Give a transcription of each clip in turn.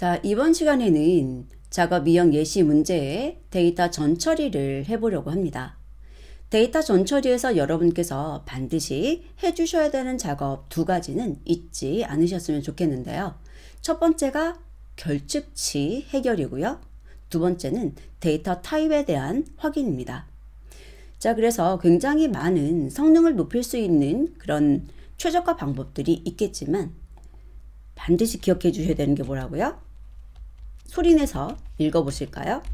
자, 이번 시간에는 작업 이형 예시 문제에 데이터 전처리를 해보려고 합니다. 데이터 전처리에서 여러분께서 반드시 해주셔야 되는 작업 두 가지는 잊지 않으셨으면 좋겠는데요. 첫 번째가 결측치 해결이고요. 두 번째는 데이터 타입에 대한 확인입니다. 자, 그래서 굉장히 많은 성능을 높일 수 있는 그런 최적화 방법들이 있겠지만 반드시 기억해 주셔야 되는 게 뭐라고요? 소리내서 읽어보실까요?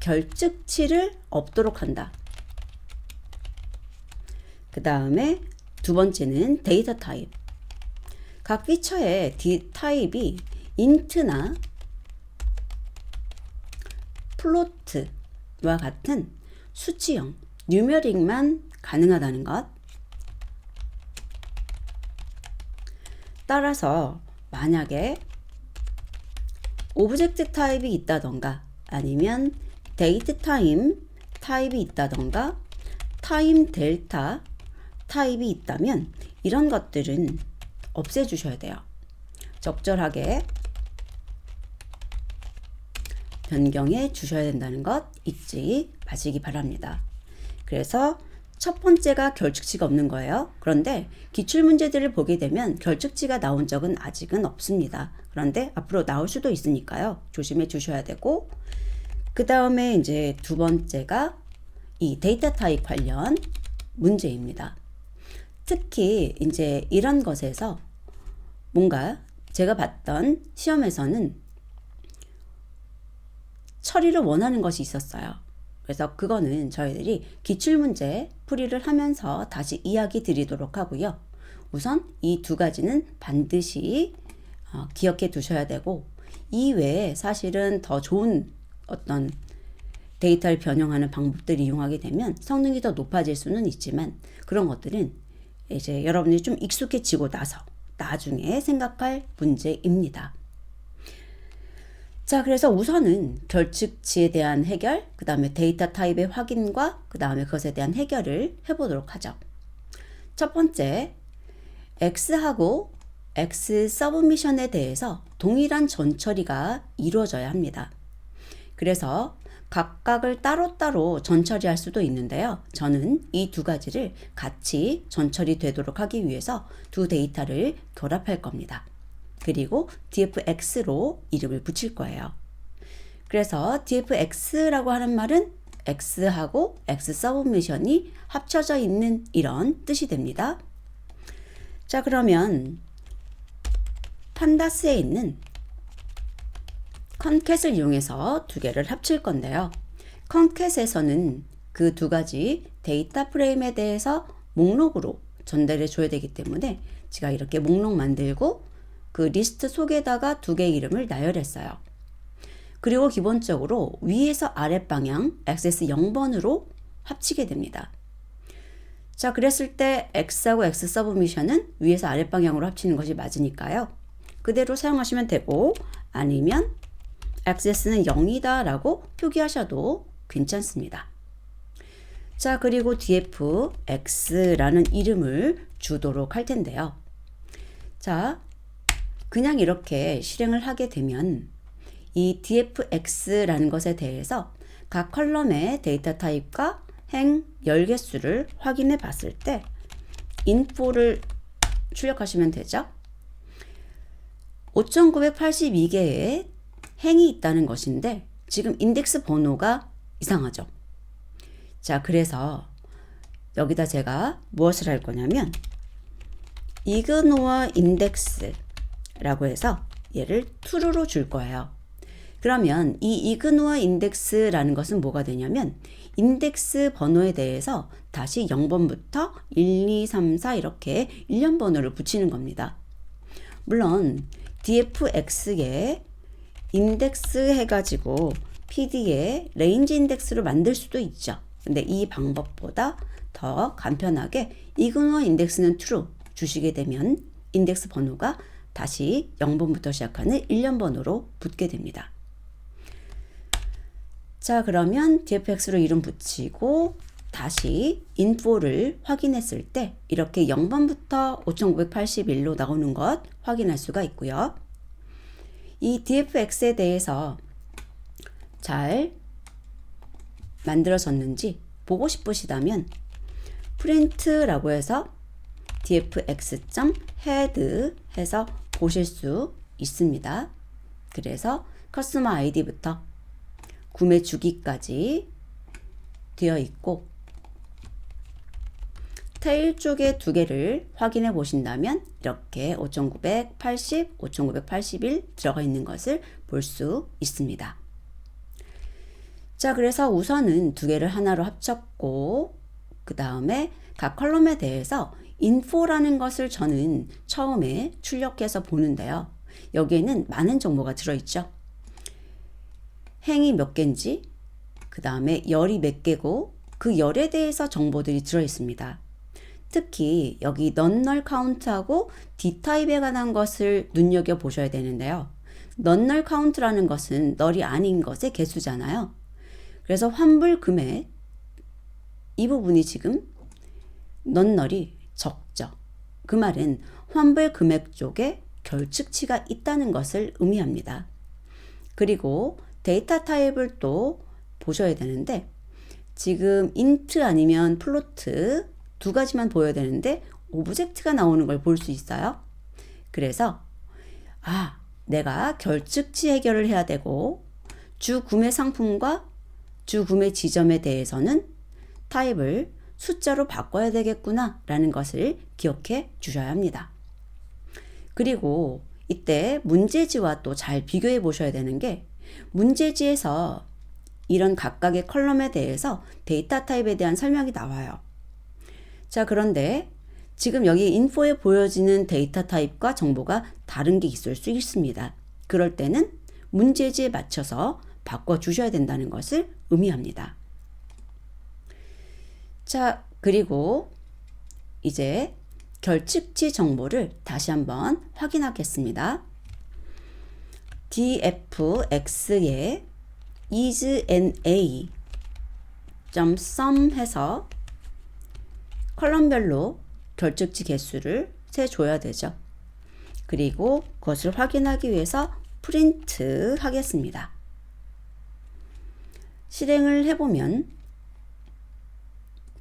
결측치를 없도록 한다. 그 다음에 두 번째는 데이터 타입. 각 피처의 디 타입이 인트나 플로트와 같은 수치형, 뉴메릭만 가능하다는 것. 따라서 만약에 오브젝트 타입이 있다던가 아니면 데이트 타임 타입이 있다던가 타임 델타 타입이 있다면 이런 것들은 없애주셔야 돼요. 적절하게 변경해 주셔야 된다는 것 잊지 마시기 바랍니다. 그래서 첫 번째가 결측치가 없는 거예요. 그런데 기출 문제들을 보게 되면 결측치가 나온 적은 아직은 없습니다. 그런데 앞으로 나올 수도 있으니까요. 조심해 주셔야 되고 그 다음에 이제 두 번째가 이 데이터 타입 관련 문제입니다. 특히 이제 이런 것에서 뭔가 제가 봤던 시험에서는 처리를 원하는 것이 있었어요. 그래서 그거는 저희들이 기출문제 풀이를 하면서 다시 이야기 드리도록 하고요. 우선 이 두 가지는 반드시 어, 기억해 두셔야 되고 이외에 사실은 더 좋은 어떤 데이터를 변형하는 방법들을 이용하게 되면 성능이 더 높아질 수는 있지만 그런 것들은 이제 여러분이 좀 익숙해지고 나서 나중에 생각할 문제입니다. 자, 그래서 우선은 결측치에 대한 해결, 그 다음에 데이터 타입의 확인과 그 다음에 그것에 대한 해결을 해보도록 하죠. 첫 번째, X하고 X 서브미션에 대해서 동일한 전처리가 이루어져야 합니다. 그래서 각각을 따로따로 전처리할 수도 있는데요. 저는 이 두 가지를 같이 전처리 되도록 하기 위해서 두 데이터를 결합할 겁니다. 그리고 dfx로 이름을 붙일 거예요. 그래서 dfx라고 하는 말은 x하고 x 서브미션이 합쳐져 있는 이런 뜻이 됩니다. 자, 그러면 판다스에 있는 컨캣을 이용해서 두 개를 합칠 건데요. 컨캣에서는 그 두 가지 데이터 프레임에 대해서 목록으로 전달해 줘야 되기 때문에 제가 이렇게 목록 만들고 그 리스트 속에다가 두 개의 이름을 나열했어요. 그리고 기본적으로 위에서 아랫방향 액세스 0번으로 합치게 됩니다. 자, 그랬을 때 X하고 X 서브미션은 위에서 아랫방향으로 합치는 것이 맞으니까요. 그대로 사용하시면 되고 아니면 액세스는 0이다 라고 표기하셔도 괜찮습니다. 자, 그리고 dfx라는 이름을 주도록 할 텐데요. 자, 그냥 이렇게 실행을 하게 되면 이 dfx라는 것에 대해서 각 컬럼의 데이터 타입과 행 열개수를 확인해 봤을 때 info를 출력하시면 되죠. 5982개의 행이 있다는 것인데 지금 인덱스 번호가 이상하죠. 자, 그래서 여기다 제가 무엇을 할 거냐면 이그노어 인덱스 라고 해서 얘를 true로 줄 거예요. 그러면 이 이그노어 인덱스라는 것은 뭐가 되냐면 인덱스 번호에 대해서 다시 0번부터 1, 2, 3, 4 이렇게 1년 번호를 붙이는 겁니다. 물론 dfx에 인덱스 해가지고 PD에 레인지 인덱스로 만들 수도 있죠. 근데 이 방법보다 더 간편하게 이그노어 인덱스는 true 주시게 되면 인덱스 번호가 다시 0번부터 시작하는 1년 번호로 붙게 됩니다. 자, 그러면 dfx로 이름 붙이고 다시 info를 확인했을 때 이렇게 0번부터 5981로 나오는 것 확인할 수가 있고요. 이 dfx에 대해서 잘 만들어졌는지 보고 싶으시다면 프린트라고 해서 dfx.head 해서 보실 수 있습니다. 그래서 커스터머 아이디부터 구매 주기까지 되어 있고 테일 쪽에 두 개를 확인해 보신다면 이렇게 5980, 5981 들어가 있는 것을 볼 수 있습니다. 자, 그래서 우선은 두 개를 하나로 합쳤고 그 다음에 각 컬럼에 대해서 인포라는 것을 저는 처음에 출력해서 보는데요. 여기에는 많은 정보가 들어있죠. 행이 몇 개인지, 그 다음에 열이 몇 개고, 그 열에 대해서 정보들이 들어있습니다. 특히 여기 넌널 카운트하고 D타입에 관한 것을 눈여겨 보셔야 되는데요. 넌널 카운트라는 것은 널이 아닌 것의 개수잖아요. 그래서 환불 금액, 이 부분이 지금 넌널이 적죠. 그 말은 환불 금액 쪽에 결측치가 있다는 것을 의미합니다. 그리고 데이터 타입을 또 보셔야 되는데 지금 인트 아니면 플로트 두 가지만 보여야 되는데 오브젝트가 나오는 걸 볼 수 있어요. 그래서 아 내가 결측치 해결을 해야 되고 주 구매 상품과 주 구매 지점에 대해서는 타입을 숫자로 바꿔야 되겠구나 라는 것을 기억해 주셔야 합니다. 그리고 이때 문제지와 또 잘 비교해 보셔야 되는 게 문제지에서 이런 각각의 컬럼에 대해서 데이터 타입에 대한 설명이 나와요. 자, 그런데 지금 여기 인포에 보여지는 데이터 타입과 정보가 다른 게 있을 수 있습니다. 그럴 때는 문제지에 맞춰서 바꿔 주셔야 된다는 것을 의미합니다. 자, 그리고 이제 결측치 정보를 다시 한번 확인하겠습니다. dfx에 isNA sum 해서 컬럼별로 결측치 개수를 세줘야 되죠. 그리고 그것을 확인하기 위해서 프린트 하겠습니다. 실행을 해보면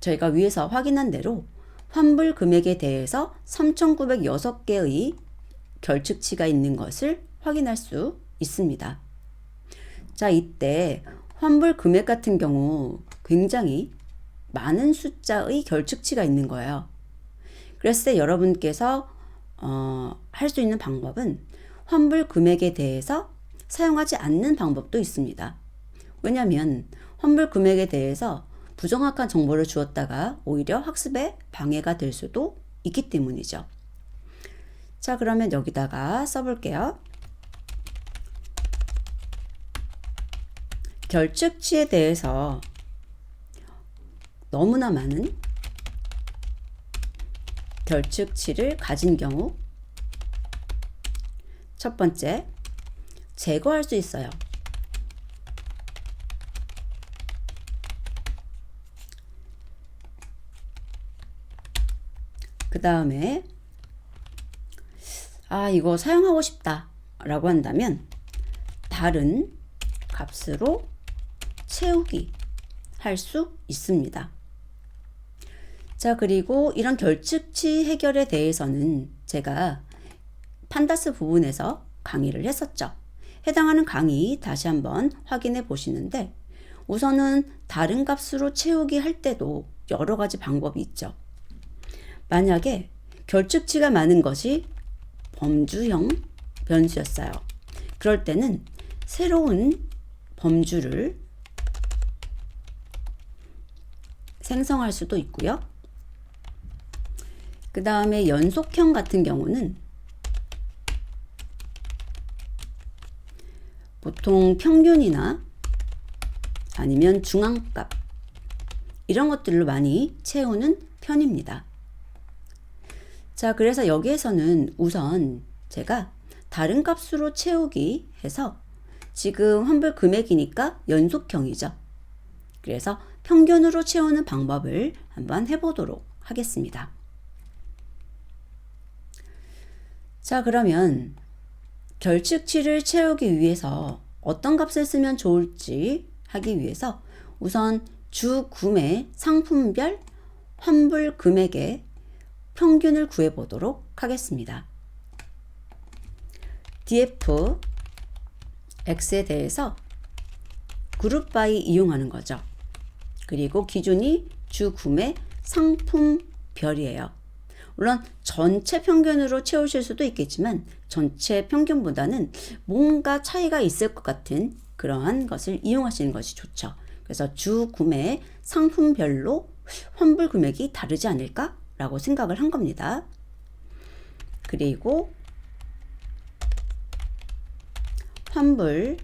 저희가 위에서 확인한 대로 환불 금액에 대해서 3,906개의 결측치가 있는 것을 확인할 수 있습니다. 자, 이때 환불 금액 같은 경우 굉장히 많은 숫자의 결측치가 있는 거예요. 그랬을 때 여러분께서 어, 할 수 있는 방법은 환불 금액에 대해서 사용하지 않는 방법도 있습니다. 왜냐하면 환불 금액에 대해서 부정확한 정보를 주었다가 오히려 학습에 방해가 될 수도 있기 때문이죠. 자, 그러면 여기다가 써볼게요. 결측치에 대해서 너무나 많은 결측치를 가진 경우 첫 번째, 제거할 수 있어요. 그 다음에 아 이거 사용하고 싶다 라고 한다면 다른 값으로 채우기 할 수 있습니다. 자 그리고 이런 결측치 해결에 대해서는 제가 판다스 부분에서 강의를 했었죠. 해당하는 강의 다시 한번 확인해 보시는데 우선은 다른 값으로 채우기 할 때도 여러 가지 방법이 있죠. 만약에 결측치가 많은 것이 범주형 변수였어요. 그럴 때는 새로운 범주를 생성할 수도 있고요. 그 다음에 연속형 같은 경우는 보통 평균이나 아니면 중앙값 이런 것들로 많이 채우는 편입니다. 자, 그래서 여기에서는 우선 제가 다른 값으로 채우기 해서 지금 환불 금액이니까 연속형이죠. 그래서 평균으로 채우는 방법을 한번 해보도록 하겠습니다. 자, 그러면 결측치를 채우기 위해서 어떤 값을 쓰면 좋을지 하기 위해서 우선 주 구매 상품별 환불 금액의 평균을 구해 보도록 하겠습니다. df x에 대해서 그룹 바이 이용하는 거죠. 그리고 기준이 주 구매 상품별이에요. 물론 전체 평균으로 채우실 수도 있겠지만 전체 평균보다는 뭔가 차이가 있을 것 같은 그러한 것을 이용하시는 것이 좋죠. 그래서 주 구매 상품별로 환불 금액이 다르지 않을까 라고 생각을 한 겁니다. 그리고 환불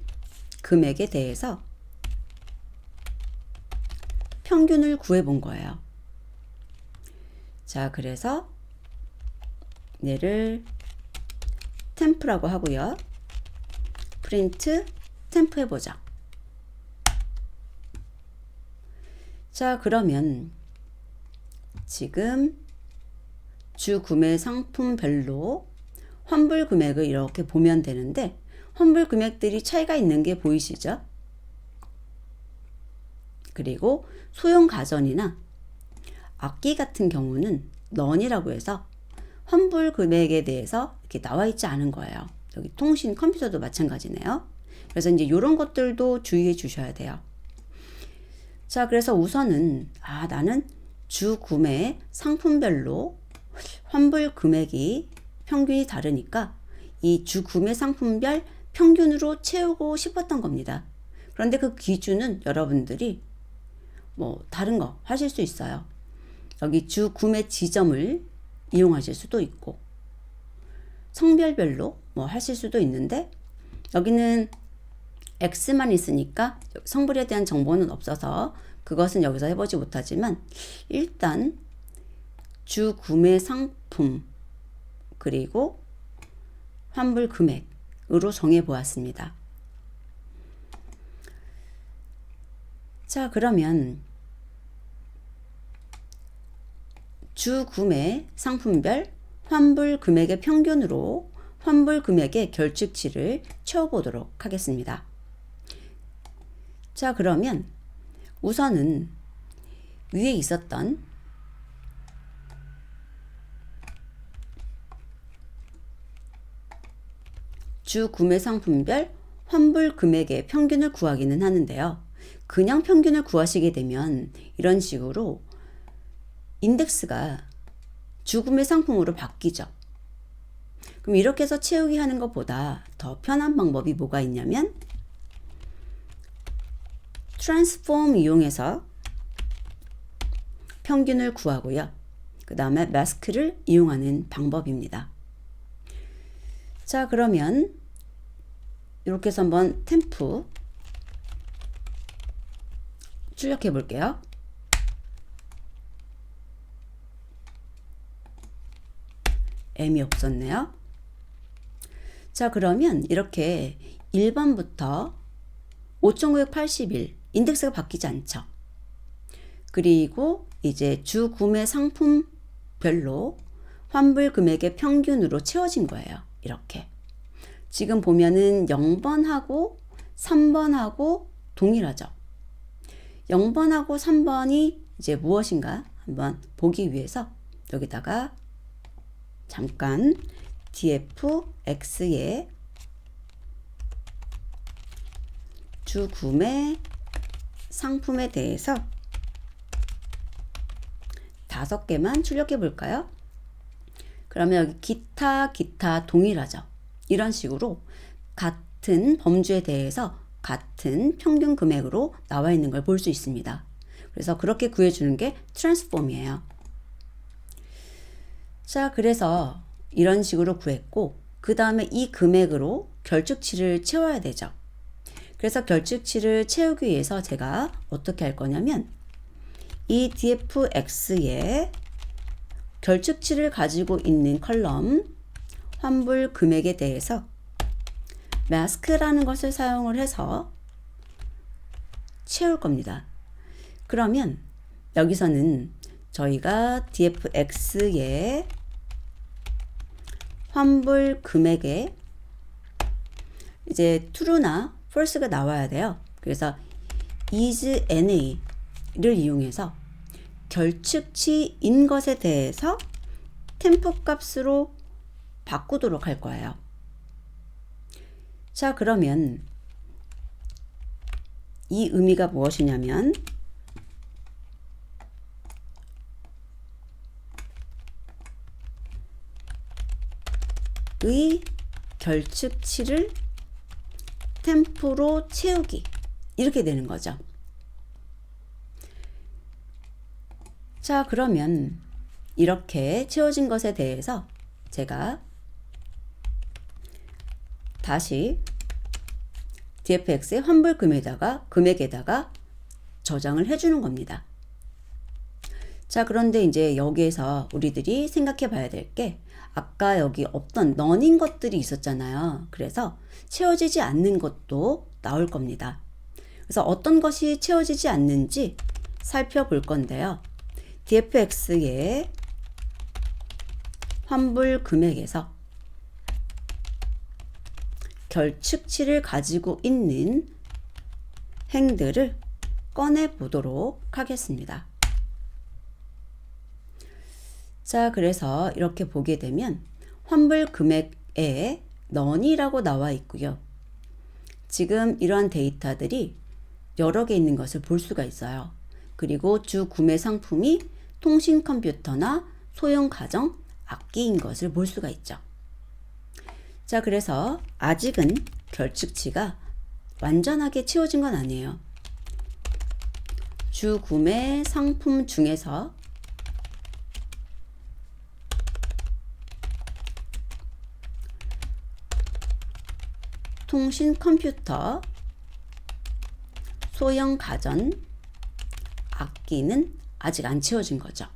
금액에 대해서 평균을 구해 본 거예요. 자, 그래서 얘를 템프라고 하고요. 프린트 템프 해보자. 자, 그러면 지금 주 구매 상품별로 환불 금액을 이렇게 보면 되는데 환불 금액들이 차이가 있는 게 보이시죠? 그리고 소형 가전이나 악기 같은 경우는 넌이라고 해서 환불 금액에 대해서 이렇게 나와 있지 않은 거예요. 여기 통신 컴퓨터도 마찬가지네요. 그래서 이제 이런 것들도 주의해 주셔야 돼요. 자, 그래서 우선은 아, 나는 주 구매 상품별로 환불 금액이 평균이 다르니까 이 주 구매 상품별 평균으로 채우고 싶었던 겁니다. 그런데 그 기준은 여러분들이 뭐 다른 거 하실 수 있어요. 여기 주 구매 지점을 이용하실 수도 있고 성별별로 뭐 하실 수도 있는데 여기는 X만 있으니까 성별에 대한 정보는 없어서 그것은 여기서 해보지 못하지만 일단 주 구매 상품 그리고 환불 금액으로 정해 보았습니다. 자, 그러면 주 구매 상품별 환불 금액의 평균으로 환불 금액의 결측치를 채워보도록 하겠습니다. 자, 그러면 우선은 위에 있었던 주 구매 상품별 환불 금액의 평균을 구하기는 하는데요. 그냥 평균을 구하시게 되면 이런 식으로 인덱스가 주구매 상품으로 바뀌죠. 그럼 이렇게 해서 채우기 하는 것보다 더 편한 방법이 뭐가 있냐면 트랜스폼 이용해서 평균을 구하고요. 그 다음에 마스크를 이용하는 방법입니다. 자, 그러면 이렇게 해서 한번 템프 출력해 볼게요. M이 없었네요. 자, 그러면 이렇게 1번부터 5981 인덱스가 바뀌지 않죠. 그리고 이제 주 구매 상품별로 환불 금액의 평균으로 채워진 거예요. 이렇게. 지금 보면은 0번하고 3번하고 동일하죠. 0번하고 3번이 이제 무엇인가 한번 보기 위해서 여기다가 잠깐 dfx의 주 구매 상품에 대해서 다섯 개만 출력해 볼까요? 그러면 여기 기타 기타 동일하죠. 이런 식으로 같은 범주에 대해서 같은 평균 금액으로 나와 있는 걸 볼 수 있습니다. 그래서 그렇게 구해주는 게 트랜스폼이에요. 자, 그래서 이런 식으로 구했고, 그 다음에 이 금액으로 결축치를 채워야 되죠. 그래서 결축치를 채우기 위해서 제가 어떻게 할 거냐면, 이 dfx에 결축치를 가지고 있는 컬럼 환불 금액에 대해서 마스크라는 것을 사용을 해서 채울 겁니다. 그러면 여기서는 저희가 dfx에 환불 금액의 이제 true나 false가 나와야 돼요. 그래서 is NA를 이용해서 결측치인 것에 대해서 템프 값으로 바꾸도록 할 거예요. 자, 그러면 이 의미가 무엇이냐면 의 결측치를 템프로 채우기 이렇게 되는 거죠. 자, 그러면 이렇게 채워진 것에 대해서 제가 다시 dfx의 환불 금에다가 금액에다가 저장을 해주는 겁니다. 자, 그런데 이제 여기에서 우리들이 생각해 봐야 될 게 아까 여기 없던 넌인 것들이 있었잖아요. 그래서 채워지지 않는 것도 나올 겁니다. 그래서 어떤 것이 채워지지 않는지 살펴볼 건데요. dfx의 환불 금액에서 결측치를 가지고 있는 행들을 꺼내 보도록 하겠습니다. 자, 그래서 이렇게 보게 되면 환불 금액에 넌이라고 나와 있고요. 지금 이러한 데이터들이 여러 개 있는 것을 볼 수가 있어요. 그리고 주 구매 상품이 통신 컴퓨터나 소형 가정, 악기인 것을 볼 수가 있죠. 자, 그래서 아직은 결측치가 완전하게 채워진 건 아니에요. 주 구매 상품 중에서 통신 컴퓨터, 소형 가전, 악기는 아직 안 채워진 거죠.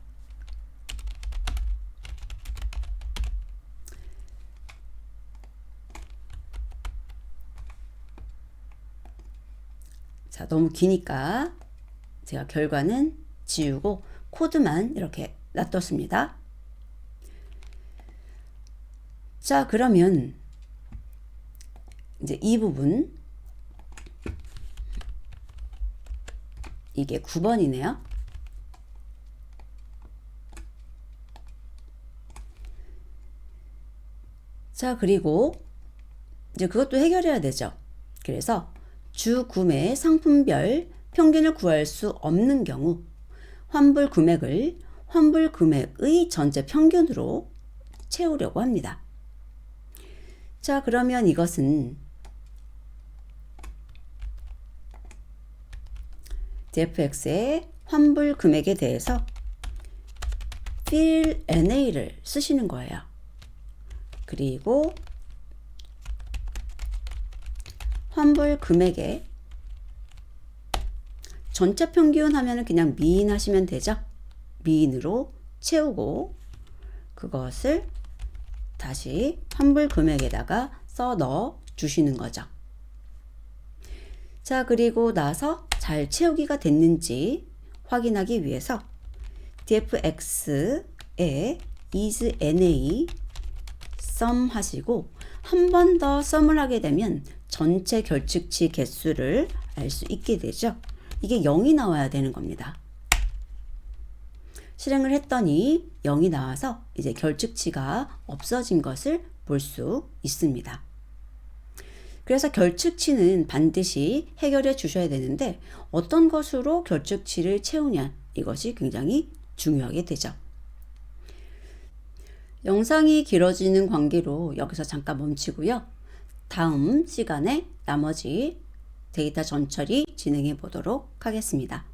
자, 너무 기니까 제가 결과는 지우고 코드만 이렇게 놔뒀습니다. 자, 그러면 이제 이 부분 이게 9번이네요. 자, 그리고 이제 그것도 해결해야 되죠. 그래서 주 구매 상품별 평균을 구할 수 없는 경우 환불 금액을 환불 금액의 전체 평균으로 채우려고 합니다. 자, 그러면 이것은 dfx의 환불 금액에 대해서 fill NA를 쓰시는 거예요. 그리고 환불 금액에 전체 평균 하면은 그냥 미인 하시면 되죠. 미인으로 채우고 그것을 다시 환불 금액에다가 써 넣어 주시는 거죠. 자, 그리고 나서 잘 채우기가 됐는지 확인하기 위해서 dfx에 is na sum 하시고 한 번더 썸을 하게 되면 전체 결측치 개수를 알 수 있게 되죠. 이게 0이 나와야 되는 겁니다. 실행을 했더니 0이 나와서 이제 결측치가 없어진 것을 볼 수 있습니다. 그래서 결측치는 반드시 해결해 주셔야 되는데 어떤 것으로 결측치를 채우냐 이것이 굉장히 중요하게 되죠. 영상이 길어지는 관계로 여기서 잠깐 멈추고요. 다음 시간에 나머지 데이터 전처리 진행해 보도록 하겠습니다.